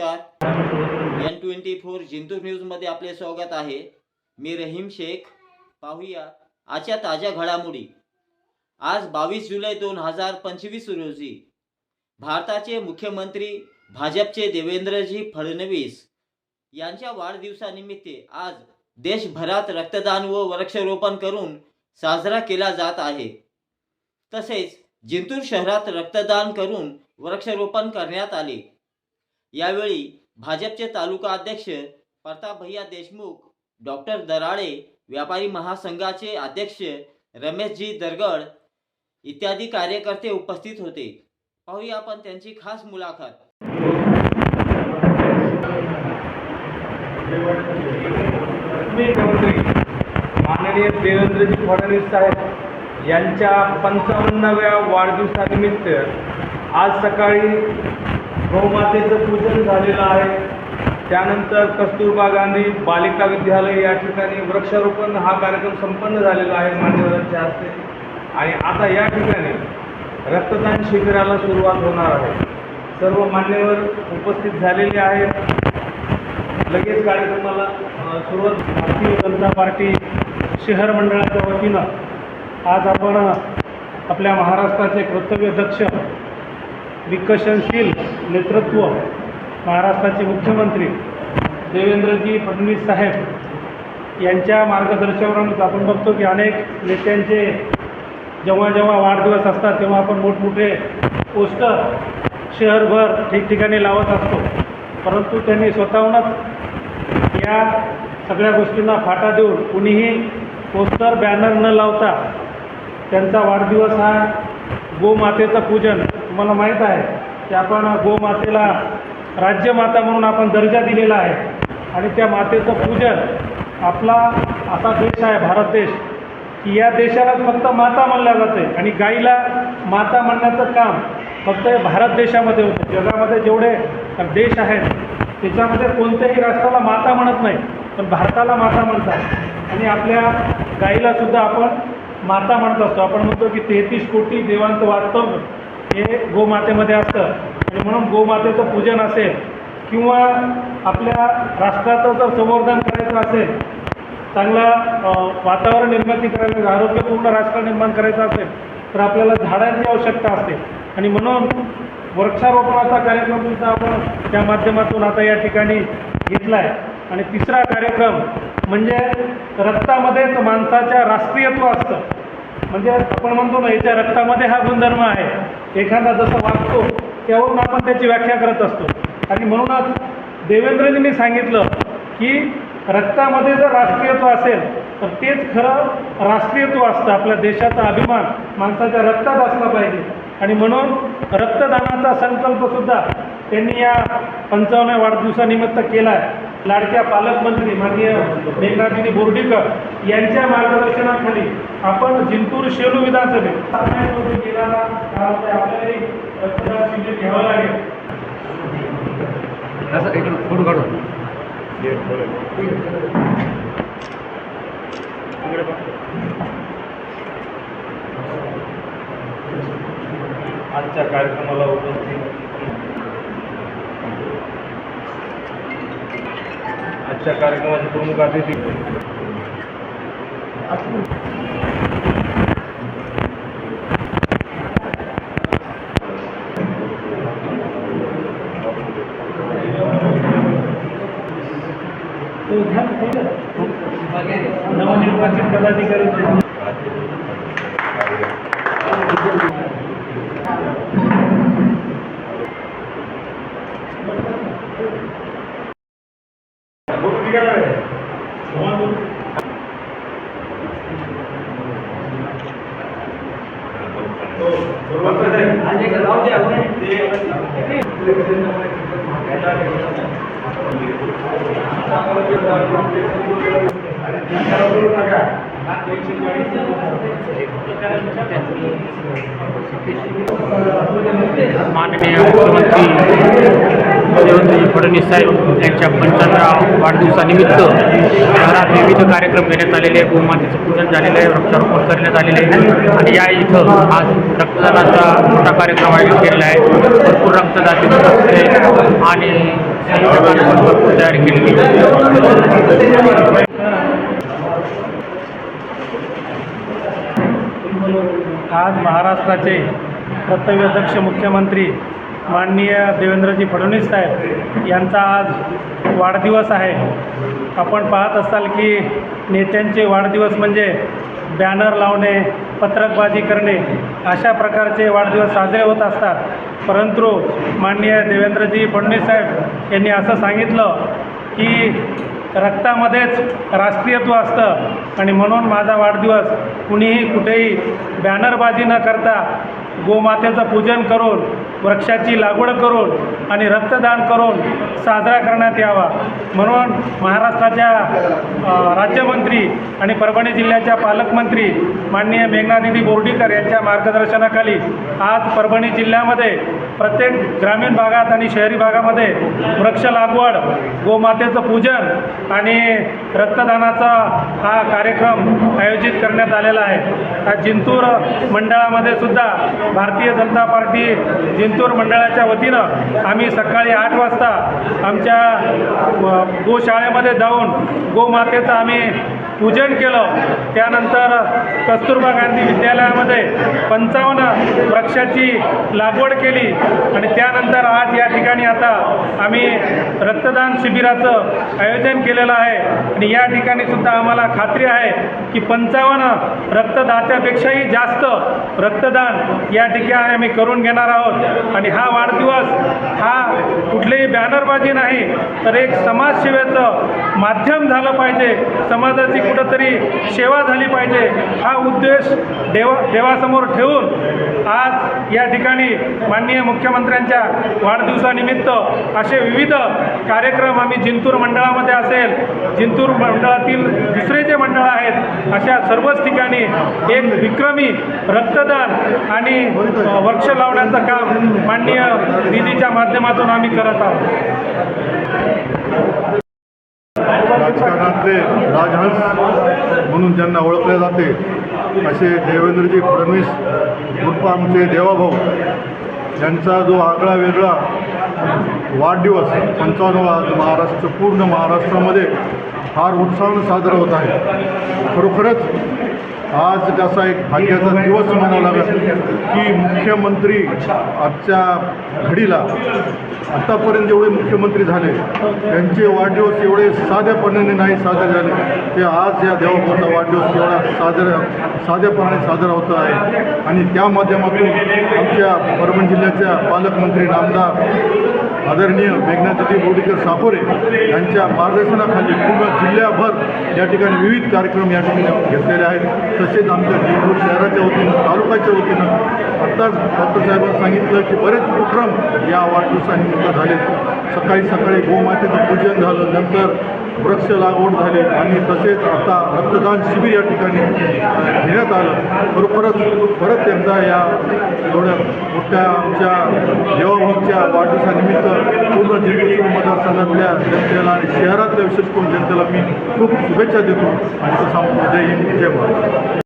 नमस्कार. N twenty four Jintur न्यूजमध्ये आपले स्वागत आहे. मी रहीम शेख. पाहूया आजच्या ताज्या घडामोडी. आज बावीस जुलै दोन हजार पंचवीस रोजी भारताचे मुख्यमंत्री भाजपचे देवेंद्रजी फडणवीस यांच्या वाढदिवसानिमित्त आज देशभरात रक्तदान व वृक्षारोपण करून साजरा केला जात आहे. तसेच जिंतूर शहरात रक्तदान करून वृक्षारोपण करण्यात आले. यावेळी भाजपचे तालुका अध्यक्ष प्रताप भैया देशमुख डॉक्टर दराळे व्यापारी महासंघाचे अध्यक्ष रमेशजी दरगड इत्यादी कार्यकर्ते उपस्थित होते. पाहूया आपण त्यांची खास मुलाखत. माननीय देवेंद्रजी फडणवीस साहेब यांच्या पंचावन्नाव्या वाढदिवसानिमित्त आज सकाळी गौमातेचं पूजन झालेलं आहे. त्यानंतर कस्तुरबा गांधी बालिका विद्यालय या ठिकाणी वृक्षारोपण हा कार्यक्रम संपन्न झालेला आहे मान्यवरांच्या हस्ते. आणि आता या ठिकाणी रक्तदान शिबिराला सुरुवात होणार आहे. सर्व मान्यवर उपस्थित झालेले आहेत. लगेच कार्यक्रमाला सुरुवात भारतीय जनता पार्टी शहर मंडळाच्या वतीनं आज आपण आपल्या महाराष्ट्राचे कर्तव्यदक्ष विकसनशील नेतृत्व महाराष्ट्राचे मुख्यमंत्री देवेंद्रजी फडणवीस साहेब यांच्या मार्गदर्शनावरून आपण बघतो की अनेक नेत्यांचे जेव्हा जेव्हा वाढदिवस असतात तेव्हा आपण मोठमोठे पोस्टर शहरभर ठिकठिकाणी लावत असतो. परंतु त्यांनी स्वतःहूनच या सगळ्या गोष्टींना फाटा देऊन कुणीही पोस्टर बॅनर न लावता त्यांचा वाढदिवस हा गोमातेचं पूजन तुम्हाला माहीत आहे. की आपण गोमातेला राज्यमाता म्हणून आपण दर्जा दिलेला आहे. आणि त्या मातेचं पूजन आपला असा देश आहे भारत देश. की या देशाला फक्त माता म्हणल्या जाते. आणि गाईला माता म्हणण्याचं काम फक्त हे भारत देशामध्ये होतं. जगामध्ये जेवढे देश आहेत त्याच्यामध्ये कोणत्याही राष्ट्राला माता म्हणत नाही पण भारताला माता म्हणतात. आणि आपल्या गाईलासुद्धा आपण माता म्हणत असतो. आपण म्हणतो की तेहतीस कोटी देवांचं वास्तव हे गोमातेमध्ये असतं. आणि म्हणून गोमातेचं पूजन असेल किंवा आपल्या राष्ट्राचं जर संवर्धन करायचं असेल चांगला वातावरण निर्मिती करायचं आरोग्यपूर्ण राष्ट्र निर्माण करायचं असेल तर आपल्याला झाडांची आवश्यकता असते. आणि म्हणून वृक्षारोपणाचा कार्यक्रम सुद्धा आपण त्या माध्यमातून आता या ठिकाणी घेतला आहे आणि तिसरा कार्यक्रम म्हणजे रक्तामध्येच माणसाच्या राष्ट्रीयत्व असतं. म्हणजे आपण म्हणतो ना याच्या रक्तामध्ये हा गुणधर्म आहे. एखादा जसं वागतो त्यावरून आपण त्याची व्याख्या करत असतो. आणि म्हणूनच देवेंद्रजींनी सांगितलं की रक्तामध्ये जर राष्ट्रीयत्व असेल तर तेच खरं राष्ट्रीयत्व असतं. आपल्या देशाचा अभिमान माणसाच्या रक्तात असला पाहिजे. आणि म्हणून रक्तदानाचा संकल्पसुद्धा त्यांनी या पंचावन्न वाढदिवसानिमित्त केला आहे लाडक्या पालकमंत्री माननीय मेघनाथिनी बोर्डीकर यांच्या मार्गदर्शनाखाली आपण जिंतूर शेलू विधानसभेत लागेल. आजच्या कार्यक्रमाला उपस्थित आजच्या कार्यक्रमाचे प्रमुख अतिथी. नवनिर्वाचित पदाधिकारी माननीय मुख्यमंत्री देवेंद्रजी फडणवीस साहेब यांच्या पंच्याण्णव वाढदिवसानिमित्त शहरात विविध कार्यक्रम घेण्यात आलेले आहे गोमातेचं पूजन झालेलं आहे. वृक्षारोपण करण्यात आलेले आहे. आणि या इथं आज रक्तदानाचा मोठा कार्यक्रम आयोजित केलेला आहे. भरपूर रक्तदाते आणि भरपूर तयारी केलेली आहे. आज महाराष्ट्राचे कर्तव्यदक्ष मुख्यमंत्री माननीय देवेंद्रजी फडणवीस साहेब यांचा आज वाढदिवस आहे. आपण पाहत असाल की नेत्यांचे वाढदिवस म्हणजे बॅनर लावणे पत्रकबाजी करणे अशा प्रकारचे वाढदिवस साजरे होत असतात. परंतु माननीय देवेंद्रजी फडणवीस साहेब यांनी असं सांगितलं की रक्तामध्येच राष्ट्रीयत्व असतं आणि म्हणून माझा वाढदिवस कुणीही कुठेही बॅनरबाजी न करता गोमातेचं पूजन करून वृक्षाची लागवड करून आणि रक्तदान करून साजरा करण्यात यावा. म्हणून महाराष्ट्राच्या राज्यमंत्री आणि परभणी जिल्ह्याच्या पालकमंत्री माननीय मेघनादिदी बोर्डीकर यांच्या मार्गदर्शनाखाली आज परभणी जिल्ह्यामध्ये प्रत्येक ग्रामीण भागात आणि शहरी भागामध्ये वृक्ष लागवड गोमातेचं पूजन आणि रक्तदानाचा हा कार्यक्रम आयोजित करण्यात आलेला आहे. जिंतूर मंडळामध्ये सुद्धा भारतीय जनता पार्टी जिंतूर मंडळाच्या वतीनं आम्ही सकाळी आठ वाजता आमच्या गोशाळेमध्ये जाऊन गोमातेचं आम्ही पूजन केलं. त्यानंतर कस्तुरबा गांधी विद्यालयामध्ये पंचावन्न वृक्षाची लागवड केली. आणि त्यानंतर आज या ठिकाणी आता आम्ही रक्तदान शिबिराचं आयोजन केलेलं आहे. आणि या ठिकाणी सुद्धा आम्हाला खात्री आहे की पंचावन्न रक्तदात्यापेक्षाही जास्त रक्तदान या ठिकाणी आम्ही करून घेणार आहोत. आणि हा वाढदिवस हा नाही तर एक समाजसेवेचं माध्यम झालं पाहिजे. समाजाची कुठंतरी सेवा झाली पाहिजे. हा उद्देश देवा देवासमोर ठेवून आज या ठिकाणी माननीय मुख्यमंत्र्यांच्या वाढदिवसानिमित्त असे विविध कार्यक्रम आम्ही जिंतूर मंडळामध्ये असेल जिंतूर मंडळातील दुसरे जे मंडळ आहेत अशा सर्वच ठिकाणी एक विक्रमी रक्तदान आणि वृक्ष लावण्याचं काम माननीय निधीच्या माध्यमातून आम्ही करत आहोत. राजकारणातले राजहंस म्हणून ज्यांना ओळखले जाते असे देवेंद्रजी फडणवीस उर्फ आमचे देवाभाऊ यांचा जो आगळा वेगळा वाढदिवस पंचावन्नवा आज महाराष्ट्र पूर्ण महाराष्ट्रामध्ये फार उत्साहानं साजरा होत आहे. खरोखरच आज त्याचा एक भाग्याचा दिवस म्हणावा लागेल की मुख्यमंत्री आजच्या घडीला आत्तापर्यंत जेवढे मुख्यमंत्री झाले त्यांचे वाढदिवस एवढे साध्यापणाने नाही साजरे झाले. ते आज या देवाभाऊचा वाढदिवस एवढा साजरा साध्यापणाने साजरा होत आहे. आणि त्या माध्यमातून आमच्या परभणी जिल्ह्याच्या पालकमंत्री नामदार आदरणीय मेघनाथजी बोडीकर सापोरे यांच्या मार्गदर्शनाखाली पूर्ण जिल्ह्याभर या ठिकाणी विविध कार्यक्रम या ठिकाणी घेतलेले आहेत. तसेच आमच्या जिंतूर शहराच्या वतीनं तालुक्याच्या वतीनं आत्ताच डॉक्टर साहेबांनी सांगितलं की बरेच उपक्रम या वाढदिवसानिमित्त झाले. सकाळी सकाळी गोमातेचं पूजन झालं. नंतर वृक्ष लागवड झाली आणि तसेच आता रक्तदान शिबिर या ठिकाणी घेण्यात आलं. खरोखरच परत एकदा या थोड्या मोठ्या आमच्या देवाभाऊच्या वाढदिवसानिमित्त पूर्ण जिल्ह्यातील मतदारसंघातल्या जनतेला आणि शहरातल्या विशेष करून जनतेला मी खूप शुभेच्छा देतो. आणि तो सांगतो जय हिंद जय महाराष्ट्र